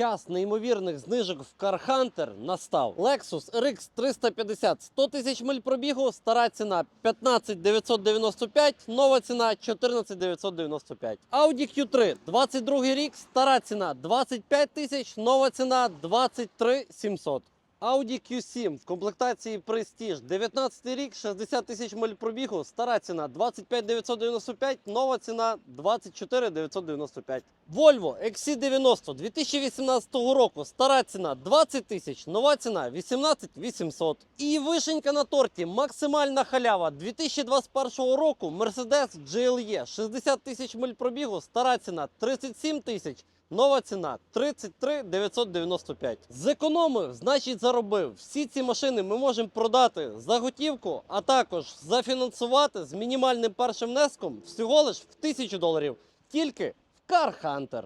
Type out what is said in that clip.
Час неймовірних знижок в Car Hunter настав. Lexus RX 350 100 тисяч миль пробігу, стара ціна 15 995, нова ціна 14 995. Audi Q3 22 рік, стара ціна 25 тисяч, нова ціна 23 700. Audi Q7 в комплектації Prestige 19 рік, 60 тисяч миль пробігу, стара ціна 25 995, нова ціна 24 995. Volvo XC90 2018 року, стара ціна 20 тисяч, нова ціна 18 800. І вишенька на торті, максимальна халява 2021 року Mercedes GLE 60 тисяч миль пробігу, стара ціна 37 тисяч. Нова ціна 33 995. Зекономив, значить заробив. Всі ці машини ми можемо продати за готівку, а також зафінансувати з мінімальним першим внеском всього лиш в 1000 доларів. Тільки в Car Hunter.